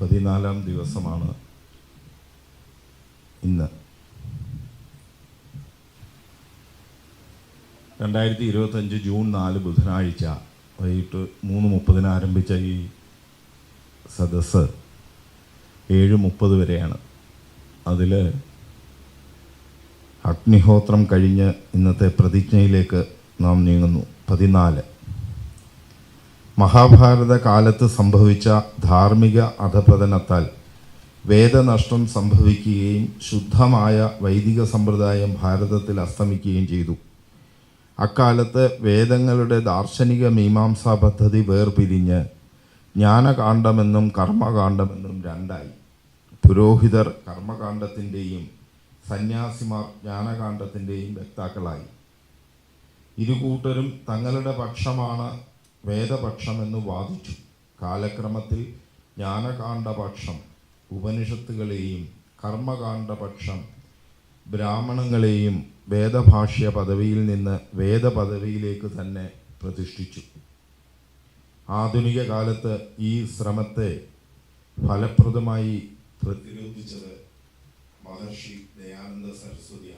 പതിനാലാം ദിവസമാണ് ഇന്ന്. രണ്ടായിരത്തി ഇരുപത്തഞ്ച് ജൂൺ നാല് ബുധനാഴ്ച വൈകിട്ട് മൂന്ന് മുപ്പതിന് ആരംഭിച്ച ഈ സദസ്സ് ഏഴ് മുപ്പത് വരെയാണ്. അതിൽ അഗ്നിഹോത്രം കഴിഞ്ഞ് ഇന്നത്തെ പ്രതിജ്ഞയിലേക്ക് നാം നീങ്ങുന്നു. പതിനാല്. മഹാഭാരത കാലത്ത് സംഭവിച്ച ധാർമ്മിക അധപതനത്താൽ വേദനഷ്ടം സംഭവിക്കുകയും ശുദ്ധമായ വൈദിക സമ്പ്രദായം ഭാരതത്തിൽ അസ്തമിക്കുകയും ചെയ്തു. അക്കാലത്ത് വേദങ്ങളുടെ ദാർശനിക മീമാംസാ പദ്ധതി വേർപിരിഞ്ഞ് ജ്ഞാനകാന്ഡമെന്നും കർമ്മകാന്ഡമെന്നും രണ്ടായി. പുരോഹിതർ കർമ്മകാന്ഡത്തിന്റെയും സന്യാസിമാർ ജ്ഞാനകാന്ഡത്തിന്റെയും വ്യക്താക്കളായി. ഇരുകൂട്ടരും തങ്ങളുടെ പക്ഷമാണ് വേദപക്ഷമെന്ന് വാദിച്ചു. കാലക്രമത്തിൽ ജ്ഞാനകാന്ഡപക്ഷം ഉപനിഷത്തുകളെയും കർമ്മകാന്ഡപക്ഷം ബ്രാഹ്മണങ്ങളെയും വേദഭാഷ്യ പദവിയിൽ നിന്ന് വേദപദവിയിലേക്ക് തന്നെ പ്രതിഷ്ഠിച്ചു. ആധുനിക കാലത്ത് ഈ ശ്രമത്തെ ഫലപ്രദമായി പ്രതിരോധിച്ചത് മഹർഷി ദയാനന്ദ സരസ്വതിയാണ്.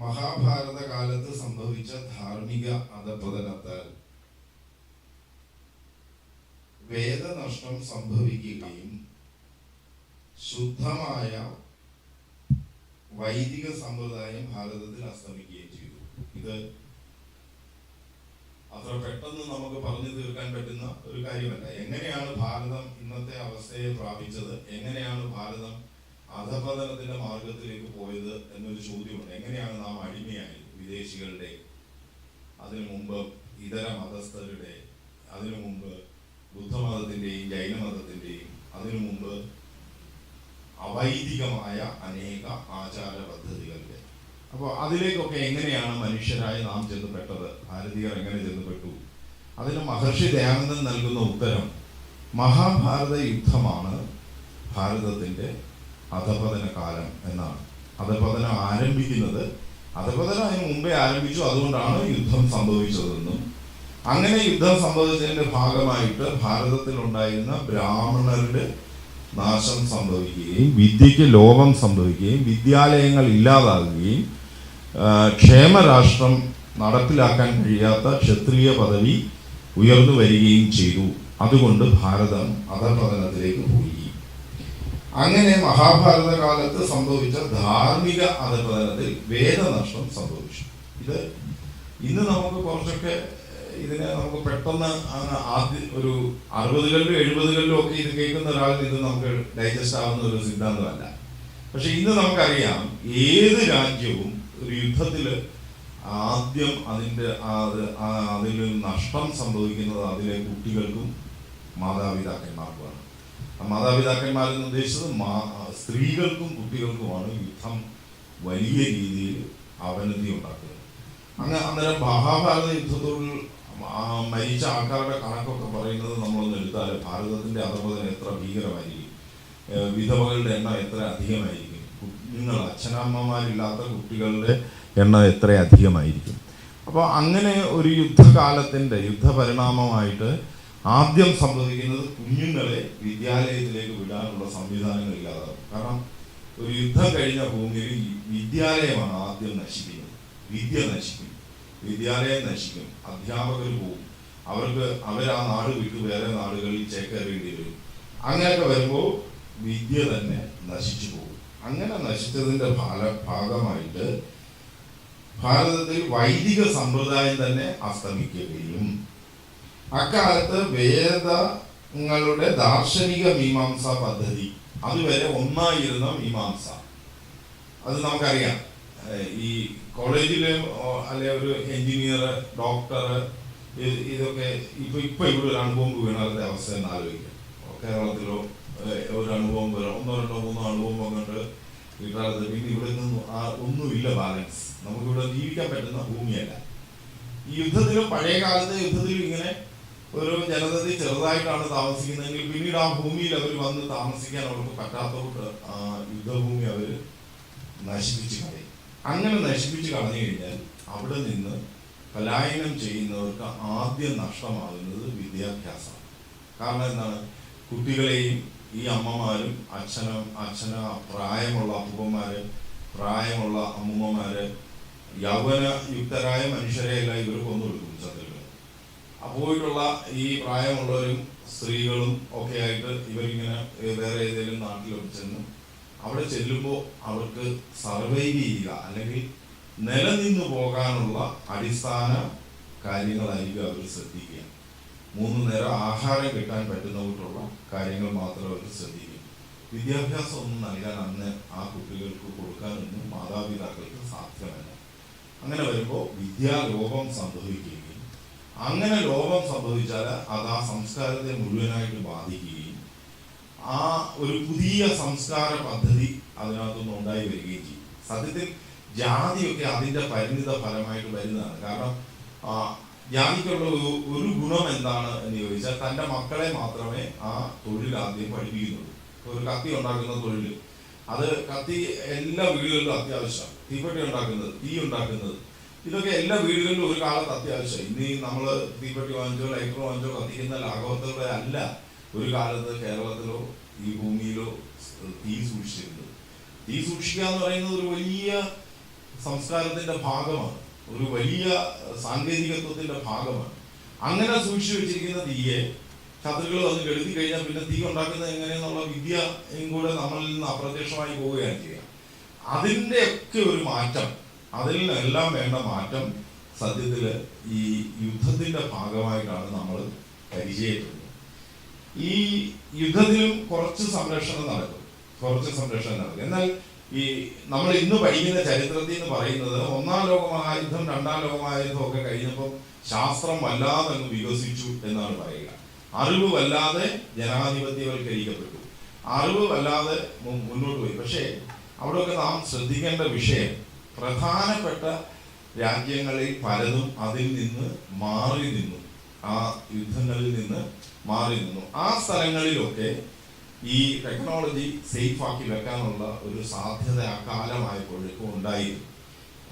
മഹാഭാരത കാലത്ത് സംഭവിച്ച ധാർമ്മിക അധപതനത്താൽ വേദനഷ്ടം സംഭവിക്കുകയും ശുദ്ധമായ വൈദിക സമ്പ്രദായം ഭാരതത്തിൽ അസ്തമിക്കുകയും ചെയ്തു. ഇത് അത്ര പെട്ടെന്ന് നമുക്ക് പറഞ്ഞു തീർക്കാൻ പറ്റുന്ന ഒരു കാര്യമല്ല. എങ്ങനെയാണ് ഭാരതം ഇന്നത്തെ അവസ്ഥയെ പ്രാപിച്ചത്? എങ്ങനെയാണ് ഭാരതം അധപതനത്തിന്റെ മാർഗത്തിലേക്ക് പോയത് എന്നൊരു ചോദ്യമുണ്ട്. എങ്ങനെയാണ് നാം അടിമയായത് വിദേശികളുടെ അതിനു മുമ്പ് ഇതര മതസ്ഥരുടെ അതിനു മുമ്പ് ബുദ്ധമതത്തിന്റെയും ജൈനമതത്തിന്റെയും അതിനു മുമ്പ് അവൈദികമായ അനേക ആചാര പദ്ധതികളുടെ. അപ്പോൾ അതിലേക്കൊക്കെ എങ്ങനെയാണ് മനുഷ്യരായി നാം ചെന്നപ്പെട്ടത് ഭാരതീയർ എങ്ങനെ ചെന്നപ്പെട്ടു അതിന് മഹർഷി ദയാനന്ദൻ നൽകുന്ന ഉത്തരം മഹാഭാരത യുദ്ധമാണ് ഭാരതത്തിന്റെ അധപതന കാലം എന്നാണ്. അധപതനം ആരംഭിക്കുന്നത് അധപതനം അതിന് മുമ്പേ ആരംഭിച്ചു. അതുകൊണ്ടാണ് യുദ്ധം സംഭവിച്ചതെന്നും അങ്ങനെ യുദ്ധം സംഭവിച്ചതിന്റെ ഭാഗമായിട്ട് ഭാരതത്തിൽ ഉണ്ടായിരുന്ന ബ്രാഹ്മണരുടെ നാശം സംഭവിക്കുകയും വിദ്യയ്ക്ക് ലോപം സംഭവിക്കുകയും വിദ്യാലയങ്ങൾ ഇല്ലാതാകുകയും ക്ഷേമരാഷ്ട്രം നടപ്പിലാക്കാൻ കഴിയാത്ത ക്ഷത്രിയ പദവി ഉയർന്നു വരികയും ചെയ്തു. അതുകൊണ്ട് ഭാരതം അധപതനത്തിലേക്ക് പോയി. അങ്ങനെ മഹാഭാരത കാലത്ത് സംഭവിച്ച ധാർമ്മിക അധപതനത്തിൽ വേദനഷ്ടം സംഭവിച്ചു. ഇത് ഇന്ന് നമുക്ക് കുറച്ചൊക്കെ ഇതിനെ നമുക്ക് പെട്ടെന്ന് അങ്ങനെ ആദ്യ ഒരു അറുപതുകളിലും എഴുപതുകളിലും ഒക്കെ ഇത് കേൾക്കുന്ന ഒരാളിൽ ഇത് നമുക്ക് ഡൈജസ്റ്റ് ആവുന്ന ഒരു സിദ്ധാന്തമല്ല. പക്ഷെ ഇന്ന് നമുക്കറിയാം ഏത് രാജ്യവും ഒരു യുദ്ധത്തിൽ ആദ്യം അതിന്റെ അത് അതിൽ നഷ്ടം സംഭവിക്കുന്നത് അതിലെ കുട്ടികൾക്കും മാതാപിതാക്കന്മാർക്കുമാണ്. മാതാപിതാക്കന്മാരെന്ന് ഉദ്ദേശിച്ചത് സ്ത്രീകൾക്കും കുട്ടികൾക്കുമാണ് യുദ്ധം വലിയ രീതിയിൽ അവനതി ഉണ്ടാക്കുന്നത്. അങ്ങനെ അന്നേരം മഹാഭാരത യുദ്ധത്തിൽ മരിച്ച ആൾക്കാരുടെ കണക്കൊക്കെ പറയുന്നത് നമ്മളൊന്ന് എടുത്താൽ ഭാരതത്തിന്റെ അധപതനം എത്ര ഭീകരമായിരിക്കും. വിധവകളുടെ എണ്ണം എത്ര അധികമായിരിക്കും. നിങ്ങൾ അച്ഛനമ്മമാരില്ലാത്ത കുട്ടികളുടെ എണ്ണം എത്ര അധികമായിരിക്കും. അപ്പോൾ അങ്ങനെ ഒരു യുദ്ധകാലത്തിന്റെ യുദ്ധപരിണാമമായിട്ട് ആദ്യം സംഭവിക്കുന്നത് കുഞ്ഞുങ്ങളെ വിദ്യാലയത്തിലേക്ക് വിടാനുള്ള സംവിധാനങ്ങൾ ഇല്ലാതാകും കാരണം ഒരു യുദ്ധം കഴിഞ്ഞ ഭൂമിയിൽ വിദ്യാലയമാണ് ആദ്യം നശിക്കുന്നത്. വിദ്യ നശിക്കും. വിദ്യാലയം നശിക്കും. അധ്യാപകർ പോകും അവർക്ക് അവർ ആ നാട് വിട്ട് വേറെ നാടുകളിൽ ചേക്കേറേണ്ടി വരും. അങ്ങനെയൊക്കെ വരുമ്പോൾ വിദ്യ തന്നെ നശിച്ചു പോകും. അങ്ങനെ നശിച്ചതിന്റെ ഫല ഭാഗമായിട്ട് ഭാരതത്തിൽ വൈദിക സമ്പ്രദായം തന്നെ അസ്തമിക്കുകയും അക്കാലത്ത് വേദങ്ങളുടെ ദാർശനിക മീമാംസ പദ്ധതി. അതുവരെ ഒന്നായിരുന്ന മീമാംസ. അത് നമുക്കറിയാം. ഈ കോളേജിൽ അല്ലെ ഒരു എഞ്ചിനീയർ ഡോക്ടർ ഇതൊക്കെ ഇപ്പൊ ഇപ്പൊ ഇവിടെ ഒരു അണുബോംബ് വീണാലത്തെ അവസ്ഥ എന്ന് ആലോചിക്കാം. കേരളത്തിലോ ഒരു വരാം ഒന്നോ രണ്ടോ മൂന്നോ അണുബോംബ് വന്നിട്ട് വീട്ടാലത്ത് പിന്നെ ഇവിടെ നിന്ന് ഒന്നുമില്ല ബാലൻസ് നമുക്കിവിടെ ജീവിക്കാൻ പറ്റുന്ന ഭൂമിയല്ല. ഈ യുദ്ധത്തിലും പഴയ കാലത്തെ യുദ്ധത്തിലും ഇങ്ങനെ ഒരു ജനതതി ചെറുതായിട്ടാണ് താമസിക്കുന്നതെങ്കിൽ പിന്നീട് ആ ഭൂമിയിൽ അവർ വന്ന് താമസിക്കാൻ അവർക്ക് പറ്റാത്തതുകൊണ്ട് യുദ്ധഭൂമി അവർ നശിപ്പിച്ച് കളയും. അങ്ങനെ നശിപ്പിച്ച് കളഞ്ഞു കഴിഞ്ഞാൽ അവിടെ നിന്ന് പലായനം ചെയ്യുന്നവർക്ക് ആദ്യം നഷ്ടമാകുന്നത് വിദ്യാഭ്യാസമാണ്. കാരണം എന്താണ്? കുട്ടികളെയും ഈ അമ്മമാരും അച്ഛനും അച്ഛന പ്രായമുള്ള അപ്പൂപ്പന്മാര് പ്രായമുള്ള അമ്മൂമ്മമാര് യൗവനയുക്തരായ മനുഷ്യരെയെല്ലാം ഇവർ കൊന്നൊടുക്കും ശത്രുക്കൾ പോയിട്ടുള്ള ഈ പ്രായമുള്ളവരും സ്ത്രീകളും ഒക്കെ ആയിട്ട് ഇവരിങ്ങനെ വേറെ ഏതെങ്കിലും നാട്ടിലൊക്കെ ചെന്ന് അവിടെ ചെല്ലുമ്പോൾ അവർക്ക് സർവൈവ് ചെയ്യുക അല്ലെങ്കിൽ നിലനിന്ന് പോകാനുള്ള അടിസ്ഥാന കാര്യങ്ങളായിരിക്കും അവർ ശ്രദ്ധിക്കുക. മൂന്ന് നേരം ആഹാരം കിട്ടാൻ പറ്റുന്നവർക്കുള്ള കാര്യങ്ങൾ മാത്രം അവർ ശ്രദ്ധിക്കും വിദ്യാഭ്യാസം ഒന്നും നൽകാൻ അന്ന് ആ കുട്ടികൾക്ക് കൊടുക്കാനൊന്നും മാതാപിതാക്കൾക്ക് സാധ്യമല്ല. അങ്ങനെ വരുമ്പോൾ വിദ്യാലോപം സംഭവിക്കുകയും അങ്ങനെ ലോകം സംഭവിച്ചാൽ അത് ആ സംസ്കാരത്തെ മുഴുവനായിട്ട് ബാധിക്കുകയും ആ ഒരു പുതിയ സംസ്കാര പദ്ധതി അതിനകത്തുനിന്ന് ഉണ്ടായി വരികയും ചെയ്യും. സത്യത്തിൽ ജാതിയൊക്കെ അതിന്റെ പരിണിത ഫലമായിട്ട് വരുന്നതാണ്. കാരണം ആ, ജാതിക്കുള്ള ഒരു ഗുണം എന്താണ് എന്ന് ചോദിച്ചാൽ തന്റെ മക്കളെ മാത്രമേ ആ തൊഴിൽ ആദ്യം പഠിപ്പിക്കുന്നുള്ളൂ. ഒരു കത്തി ഉണ്ടാക്കുന്ന തൊഴിൽ. അത് കത്തി എല്ലാ വീടുകളിലും അത്യാവശ്യമാണ്. തീപ്പെട്ടി ഉണ്ടാക്കുന്നത് തീ ഉണ്ടാക്കുന്നത് ഇതൊക്കെ എല്ലാ വീടുകളിലും ഒരു കാലത്ത് അത്യാവശ്യം ഇനി നമ്മൾ തീപ്പെട്ടി വാങ്ങിച്ചോ ലൈറ്റർ വാങ്ങിച്ചോ കത്തിക്കുന്ന ലാഘവത്തോടെ അല്ല ഒരു കാലത്ത് കേരളത്തിലോ ഈ ഭൂമിയിലോ തീ സൂക്ഷിച്ചിരുന്നത്. തീ സൂക്ഷിക്കുക എന്ന് പറയുന്നത് ഒരു വലിയ സംസ്കാരത്തിന്റെ ഭാഗമാണ്. ഒരു വലിയ സാങ്കേതികത്വത്തിന്റെ ഭാഗമാണ്. അങ്ങനെ സൂക്ഷിച്ചു വെച്ചിരിക്കുന്ന തീയെ ശത്രുക്കൾ വന്ന് കെടുത്തി കഴിഞ്ഞാൽ പിന്നെ തീ ഉണ്ടാക്കുന്നത് എങ്ങനെയെന്നുള്ള വിദ്യയും കൂടെ നമ്മളിൽ നിന്ന് അപ്രത്യക്ഷമായി പോവുകയാണ് ചെയ്യുക. അതിന്റെ ഒക്കെ ഒരു മാറ്റം അതിൽ എല്ലാം വേണ്ട മാറ്റം സത്യത്തിൽ ഈ യുദ്ധത്തിന്റെ ഭാഗമായിട്ടാണ് നമ്മൾ പരിചയപ്പെടുന്നത്. ഈ യുദ്ധത്തിലും കുറച്ച് സംരക്ഷണം നടക്കും. കുറച്ച് സംരക്ഷണം നടക്കും. എന്നാൽ ഈ നമ്മൾ ഇന്ന് പഠിക്കുന്ന ചരിത്രത്തിൽ എന്ന് പറയുന്നത് ഒന്നാം ലോകമഹായുദ്ധം രണ്ടാം ലോകമഹായുദ്ധം ഒക്കെ കഴിഞ്ഞപ്പോൾ ശാസ്ത്രം വല്ലാതെ അങ്ങ് വികസിച്ചു എന്നാണ് പറയുക. അറിവ് വല്ലാതെ ജനാധിപത്യവൽക്കരിക്കപ്പെട്ടു. അറിവ് വല്ലാതെ മുന്നോട്ട് പോയി. പക്ഷേ അവിടെയൊക്കെ നാം ശ്രദ്ധിക്കേണ്ട വിഷയം പ്രധാനപ്പെട്ട രാജ്യങ്ങളിൽ പലതും അതിൽ നിന്ന് മാറി നിന്നു. ആ യുദ്ധങ്ങളിൽ നിന്ന് മാറി നിന്നു. ആ സ്ഥലങ്ങളിലൊക്കെ ഈ ടെക്നോളജി സേഫ് ആക്കി വെക്കാനുള്ള ഒരു സാധ്യത ആ കാലമായപ്പോഴേക്കും ഉണ്ടായിരുന്നു.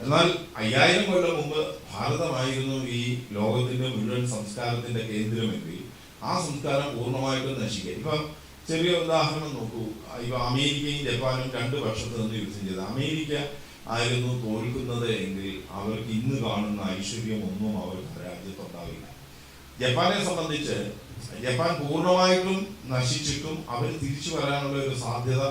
എന്നാൽ അയ്യായിരം കൊല്ലം മുമ്പ് ഭാരതമായിരുന്നു ഈ ലോകത്തിന്റെ മുഴുവൻ സംസ്കാരത്തിന്റെ കേന്ദ്രമെങ്കിൽ ആ സംസ്കാരം പൂർണമായിട്ടും നശിക്കുക ഇപ്പം ചെറിയ ഉദാഹരണം നോക്കൂ. ഇപ്പൊ അമേരിക്കയും ജപ്പാനും രണ്ട് വർഷത്ത് നിന്ന് യുദ്ധം ചെയ്ത്. അമേരിക്ക ആയിരുന്നു തോൽക്കുന്നത് എങ്കിൽ അവർക്ക് ഇന്ന് കാണുന്ന ഐശ്വര്യം ഒന്നും അവർക്ക് രാജ്യത്തുണ്ടാവില്ല ജപ്പാനെ സംബന്ധിച്ച് ജപ്പാൻ പൂർണമായിട്ടും നശിച്ചിട്ടും അവർ തിരിച്ചു വരാനുള്ള ഒരു സാധ്യത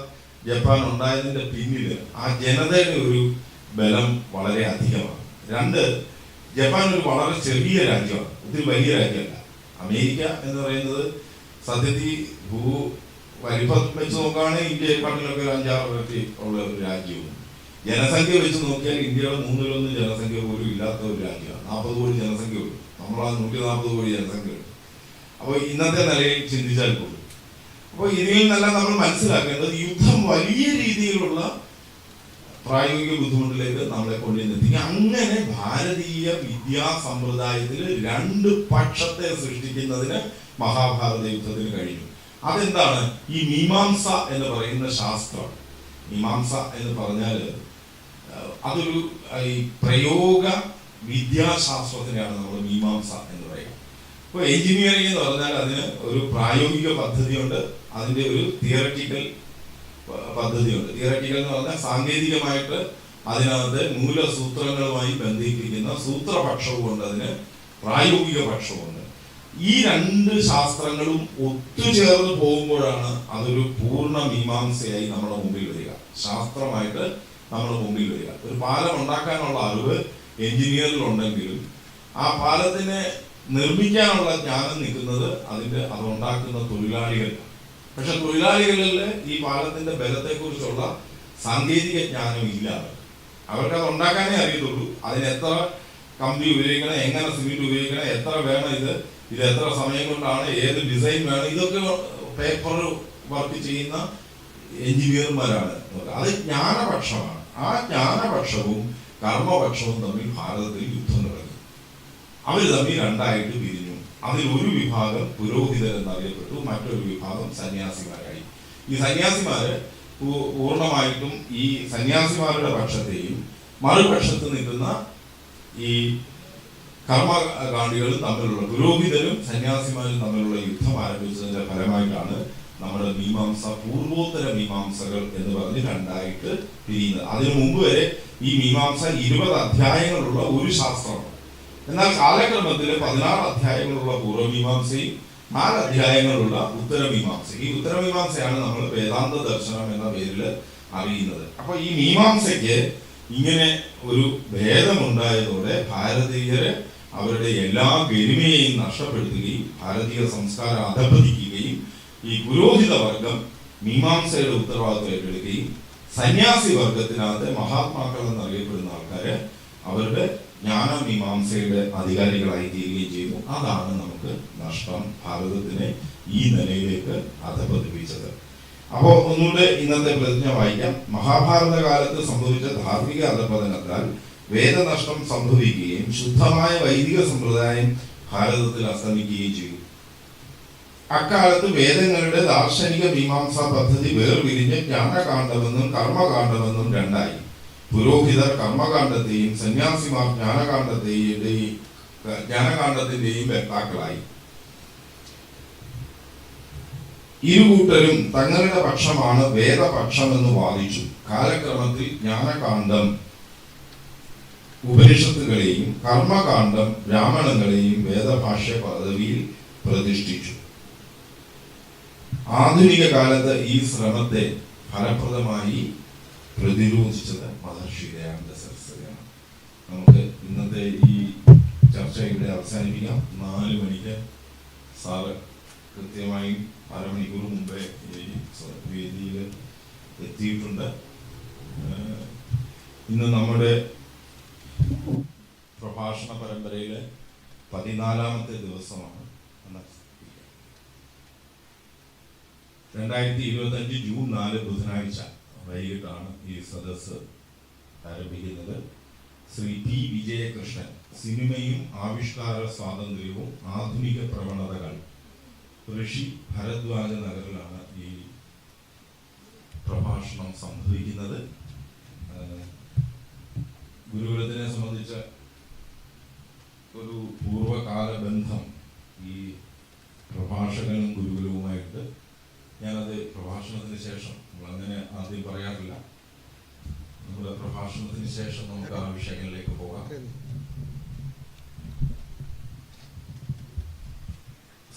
ജപ്പാൻ ഉണ്ടായതിന്റെ പിന്നിൽ ആ ജനതയുടെ ഒരു ബലം വളരെ അധികമാണ്. രണ്ട് ജപ്പാൻ ഒരു വളരെ ചെറിയ രാജ്യമാണ്. ഒത്തിരി വലിയ രാജ്യമല്ല. അമേരിക്ക എന്ന് പറയുന്നത് സത്യത്തിൽ ഭൂ വലിപ്പം വെച്ച് നോക്കുകയാണെങ്കിൽ ഇന്ത്യയെക്കാട്ടിലൊക്കെ ഒരു അഞ്ചാറ് ഉള്ള ഒരു രാജ്യവും ജനസംഖ്യ വെച്ച് നോക്കിയാൽ ഇന്ത്യയുടെ മൂന്നിലൊന്ന് ജനസംഖ്യ പോലും ഇല്ലാത്ത ഒരു രാജ്യമാണ്. നാൽപ്പത് കോടി ജനസംഖ്യ ഉള്ളൂ. നമ്മളാ നൂറ്റി നാൽപ്പത് കോടി ജനസംഖ്യ ഉള്ളൂ. അപ്പോൾ ഇന്നത്തെ നിലയിൽ ചിന്തിച്ചാൽ പോലും. അപ്പോൾ ഇതിൽ നിന്നെല്ലാം നമ്മൾ മനസ്സിലാക്കേണ്ടത് യുദ്ധം വലിയ രീതിയിലുള്ള പ്രായോഗിക ബുദ്ധിമുട്ടിലേക്ക് നമ്മളെ കൊണ്ടുവന്നെത്തിക്കുക അങ്ങനെ ഭാരതീയ വിദ്യാ സമ്പ്രദായത്തിൽ രണ്ട് പക്ഷത്തെ സൃഷ്ടിക്കുന്നതിന് മഹാഭാരത യുദ്ധത്തിന് കഴിഞ്ഞു. അതെന്താണ്? ഈ മീമാംസ എന്ന് പറയുന്ന ശാസ്ത്രം. മീമാംസ എന്ന് പറഞ്ഞാൽ അതൊരു ഈ പ്രയോഗ വിദ്യാശാസ്ത്രത്തിനെയാണ് നമ്മൾ മീമാംസ എന്ന് പറയുന്നത്. ഇപ്പോൾ എഞ്ചിനീയറിംഗ് എന്ന് പറഞ്ഞാൽ അതിന് ഒരു പ്രായോഗിക പദ്ധതിയുണ്ട് അതിന്റെ ഒരു തിയററ്റിക്കൽ പദ്ധതിയുണ്ട്. തിയററ്റിക്കൽ എന്ന് പറഞ്ഞാൽ സാങ്കേതികമായിട്ട് അതിനകത്ത് മൂലസൂത്രങ്ങളുമായി ബന്ധിപ്പിക്കുന്ന സൂത്രപക്ഷവുമുണ്ട് അതിന് പ്രായോഗിക പക്ഷവുമുണ്ട് ഈ രണ്ട് ശാസ്ത്രങ്ങളും ഒത്തുചേർന്ന് പോകുമ്പോഴാണ് അതൊരു പൂർണ മീമാംസയായി നമ്മുടെ മുമ്പിൽ വരിക. ശാസ്ത്രമായിട്ട് നമ്മുടെ മുമ്പിൽ വരിക. ഒരു പാലം ഉണ്ടാക്കാനുള്ള അറിവ് എഞ്ചിനീയറിലുണ്ടെങ്കിലും ആ പാലത്തിനെ നിർമ്മിക്കാനുള്ള ജ്ഞാനം നിൽക്കുന്നത് അത് ഉണ്ടാക്കുന്ന തൊഴിലാളികൾ പക്ഷെ തൊഴിലാളികളിൽ ഈ പാലത്തിന്റെ ബലത്തെക്കുറിച്ചുള്ള സാങ്കേതിക ജ്ഞാനം ഇല്ല. അവർക്ക്. അവർക്ക് അത് ഉണ്ടാക്കാനേ അറിയത്തുള്ളൂ. അതിന് എത്ര കമ്പി ഉപയോഗിക്കണം എങ്ങനെ സിമെന്റ് ഉപയോഗിക്കണം എത്ര വേണം ഇത് ഇത് എത്ര സമയം കൊണ്ടാണ് ഏത് ഡിസൈൻ വേണം ഇതൊക്കെ പേപ്പർ വർക്ക് ചെയ്യുന്ന എഞ്ചിനീയർമാരാണ്. അത് ജ്ഞാനപക്ഷമാണ്. ആ ജ്ഞാനപക്ഷവും കർമ്മപക്ഷവും തമ്മിൽ ഭാരതത്തിൽ യുദ്ധം നടന്നു. അവർ തമ്മിൽ രണ്ടായിട്ട് പിരിഞ്ഞു. അതിൽ ഒരു വിഭാഗം പുരോഹിതർ എന്നറിയപ്പെട്ടു മറ്റൊരു വിഭാഗം സന്യാസിമാരായി. ഈ സന്യാസിമാര് പൂർണമായിട്ടും ഈ സന്യാസിമാരുടെ പക്ഷത്തെയും മറുപക്ഷത്ത് നിൽക്കുന്ന ഈ കർമ്മകാണ്ഡികളും തമ്മിലുള്ള പുരോഹിതരും സന്യാസിമാരും തമ്മിലുള്ള യുദ്ധം ആരംഭിച്ചതിന്റെ ഫലമായിട്ടാണ് നമ്മുടെ മീമാംസ പൂർവോത്തര മീമാംസകൾ എന്ന് പറഞ്ഞ് രണ്ടായിട്ട് പിരിയുന്നത്. അതിനു മുമ്പ് വരെ ഈ മീമാംസ ഇരുപത് അധ്യായങ്ങളുള്ള ഒരു ശാസ്ത്രമാണ്. എന്നാൽ കാലക്രമത്തിൽ പതിനാറ് അധ്യായങ്ങളുള്ള പൂർവമീമാംസയും നാല് അധ്യായങ്ങളുള്ള ഉത്തരമീമാംസ ഈ ഉത്തരമീമാംസയാണ് നമ്മൾ വേദാന്ത ദർശനം എന്ന പേരിൽ അറിയുന്നത്. അപ്പൊ ഈ മീമാംസയ്ക്ക് ഇങ്ങനെ ഒരു ഭേദമുണ്ടായതോടെ ഭാരതീയരെ അവരുടെ എല്ലാ ഗരിമയെയും നഷ്ടപ്പെടുത്തുകയും ഭാരതീയ സംസ്കാരം അധപതിക്കുകയും ഈ പുരോഹിത വർഗം മീമാംസയുടെ ഉത്തരവാദിത്വം ഏറ്റെടുക്കുകയും സന്യാസി വർഗത്തിനകത്തെ മഹാത്മാക്കൾ എന്നറിയപ്പെടുന്ന ആൾക്കാര് അവരുടെ ജ്ഞാന മീമാംസയുടെ അധികാരികളായി തീരുകയും ചെയ്തു. അതാണ് നമുക്ക് നഷ്ടം ഭാരതത്തിനെ ഈ നിലയിലേക്ക് അധപതിപ്പിച്ചത്. അപ്പോ ഒന്നുകൂടെ ഇന്നത്തെ പ്രതിജ്ഞ വായിക്കാം. മഹാഭാരത കാലത്ത് സംഭവിച്ച ധാർമ്മിക അധപതനത്താൽ വേദനഷ്ടം സംഭവിക്കുകയും ശുദ്ധമായ വൈദിക സമ്പ്രദായം ഭാരതത്തിൽ അസ്തമിക്കുകയും ചെയ്തു. അക്കാലത്ത് വേദങ്ങളുടെ ദാർശനിക മീമാംസാ പദ്ധതി വേർപിരിഞ്ഞ് ജ്ഞാനകാന്ഡമെന്നും കർമ്മകാന്ഡമെന്നും രണ്ടായി. പുരോഹിതർ കർമ്മകാന്ഡത്തെയും സന്യാസിമാർ ജ്ഞാനകാന്ഡത്തെയും ജ്ഞാനകാന്ഡത്തിന്റെയും വ്യക്താക്കളായി ഇരുകൂട്ടരും തങ്ങളുടെ പക്ഷമാണ് വേദപക്ഷമെന്ന് വാദിച്ചു. കാലക്രമത്തിൽ ജ്ഞാനകാന്ഡം ഉപനിഷത്തുകളെയും കർമ്മകാന്ഡം ബ്രാഹ്മണങ്ങളെയും വേദഭാഷ്യ പദവിയിൽ പ്രതിഷ്ഠിച്ചു. ആധുനിക കാലത്ത് ഈ ശ്രമത്തെ ഫലപ്രദമായി പ്രതിരോധിച്ചത് മഹർഷി ദയാനന്ദ സരസ്വതിയാണ്. നമുക്ക് ഇന്നത്തെ ഈ ചർച്ച ഇവിടെ അവസാനിപ്പിക്കാം. നാല് മണിക്ക് സാറ് കൃത്യമായി അരമണിക്കൂർ മുമ്പേ ഈ വേദിയിൽ എത്തിയിട്ടുണ്ട്. ഇന്ന് നമ്മുടെ പ്രഭാഷണ പരമ്പരയിലെ പതിനാലാമത്തെ ദിവസമാണ് എന്ന് രണ്ടായിരത്തി ഇരുപത്തി അഞ്ച് ജൂൺ നാല് ബുധനാഴ്ച വൈകിട്ടാണ് ഈ സദസ്സ് ആരംഭിക്കുന്നത്. ശ്രീ ടി വിജയകൃഷ്ണൻ സിനിമയും ആവിഷ്കാര സ്വാതന്ത്ര്യവും ആധുനിക പ്രവണതകൾ ഋഷി ഭരദ്വാജ നഗറിലാണ് ഈ പ്രഭാഷണം സംഭവിക്കുന്നത്. ഗുരുകുലത്തിനെ സംബന്ധിച്ച ഒരു പൂർവകാല ബന്ധം ഈ പ്രഭാഷകനും ഗുരുകുലവുമായിട്ട് ഞാനത് പ്രഭാഷണത്തിന് ശേഷം നമ്മളങ്ങനെ ആദ്യം പറയാറില്ല. നമ്മുടെ പ്രഭാഷണത്തിന് ശേഷം നമുക്ക് ആ വിഷയങ്ങളിലേക്ക് പോകാം.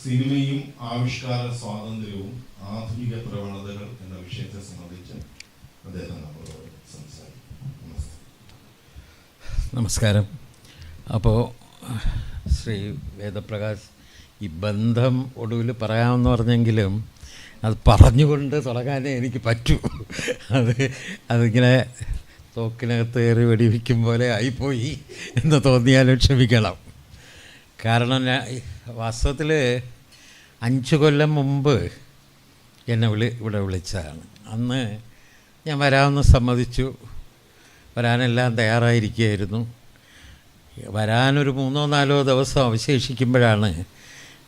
സിനിമയും ആവിഷ്കാര സ്വാതന്ത്ര്യവും ആധുനിക പ്രവണതകൾ എന്ന വിഷയത്തെ സംബന്ധിച്ച് അദ്ദേഹം നമ്മളോട് സംസാരിക്കും. നമസ്കാരം. അപ്പോൾ ശ്രീ വേദപ്രകാശ് ഈ ബന്ധം ഒടുവിൽ പറയാമെന്ന് പറഞ്ഞെങ്കിലും അത് പറഞ്ഞുകൊണ്ട് തുടങ്ങാനേ എനിക്ക് പറ്റൂ. അത് അതിങ്ങനെ തോക്കിനകത്ത് കയറി വെടിവെക്കും പോലെ ആയിപ്പോയി എന്ന് തോന്നിയാലും ക്ഷമിക്കണം. കാരണം ഞാൻ വാസ്തവത്തിൽ അഞ്ച് കൊല്ലം മുമ്പ് എന്നെ വിളി ഇവിടെ വിളിച്ചതാണ്. അന്ന് ഞാൻ വരാമെന്ന് സമ്മതിച്ചു. വരാനെല്ലാം തയ്യാറായിരിക്കുകയായിരുന്നു. വരാനൊരു മൂന്നോ നാലോ ദിവസം അവശേഷിക്കുമ്പോഴാണ്